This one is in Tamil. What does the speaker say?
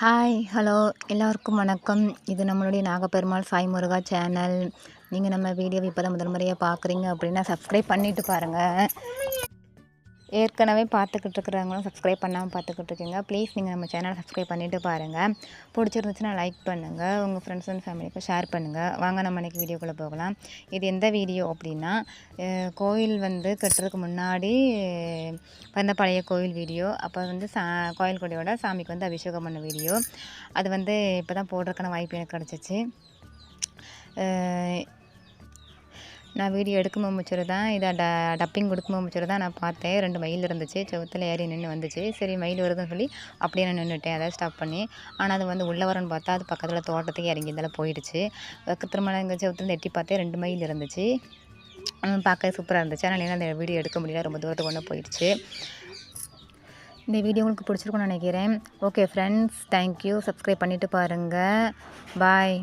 ஹாய் ஹலோ எல்லாருக்கும் வணக்கம். இது நம்மளுடைய நாகப்பெருமாள் சாய் முருகா சேனல். நீங்கள் நம்ம வீடியோவை இப்போ தான் முதல் முறையாக பார்க்குறீங்க அப்படின்னா சப்ஸ்கிரைப் பண்ணிவிட்டு பாருங்கள் ஏற்கனவே பார்த்துக்கிட்டு இருக்கிறவங்களும் சப்ஸ்கிரைப் பண்ணாமல் பார்த்துக்கிட்டு இருக்கீங்க ப்ளீஸ் நீங்கள் நம்ம சேனலை சப்ஸ்கிரைப் பண்ணிவிட்டு பாருங்கள் பிடிச்சிருந்துச்சுன்னா லைக் பண்ணுங்கள் உங்கள் ஃப்ரெண்ட்ஸ் அண்ட் ஃபேமிலிக்கும் ஷேர் பண்ணுங்கள் வாங்க நம்ம இன்றைக்கி வீடியோக்குள்ளே போகலாம். இது எந்த வீடியோ அப்படின்னா கோயில் வந்து கட்டுறதுக்கு முன்னாடி வந்த பழைய கோயில் வீடியோ அப்போ வந்து சா கோயில் கொடியோட சாமிக்கு வந்து அபிஷேகம் பண்ண வீடியோ அது வந்து இப்போ தான் போடுறதுக்கான வாய்ப்பு எனக்கு கிடச்சிச்சு. நான் வீடியோ எடுக்கும் முச்சிரு தான் இதை ட டப்பிங் கொடுக்கும் முச்சிரு தான் நான் பார்த்தேன். ரெண்டு மயில் இருந்துச்சு. செவத்தில் ஏறி நின்று வந்துச்சு. சரி மயில் வருதுன்னு சொல்லி அப்படியே நான் நின்றுட்டேன் அதை ஸ்டாப் பண்ணி. ஆனால் அது வந்து உள்ளே வரன்னு பார்த்தா அது பக்கத்தில் தோட்டத்துக்கு இறங்கி இருந்தாலும் போயிடுச்சு. அதுக்கு திரும்ப இங்கே செவத்துலேருந்து எட்டி பார்த்தேன். ரெண்டு மயில் இருந்துச்சு. பார்க்க சூப்பராக இருந்துச்சு. ஆனால் என்னால் அந்த வீடியோ எடுக்க முடியல. ரொம்ப தூரத்துக்கு கொண்டு போயிடுச்சு. இந்த வீடியோ உங்களுக்கு பிடிச்சிருக்கும்னு நினைக்கிறேன். ஓகே ஃப்ரெண்ட்ஸ் தேங்க்யூ சப்ஸ்கிரைப் பண்ணிவிட்டு பாருங்கள் பாய்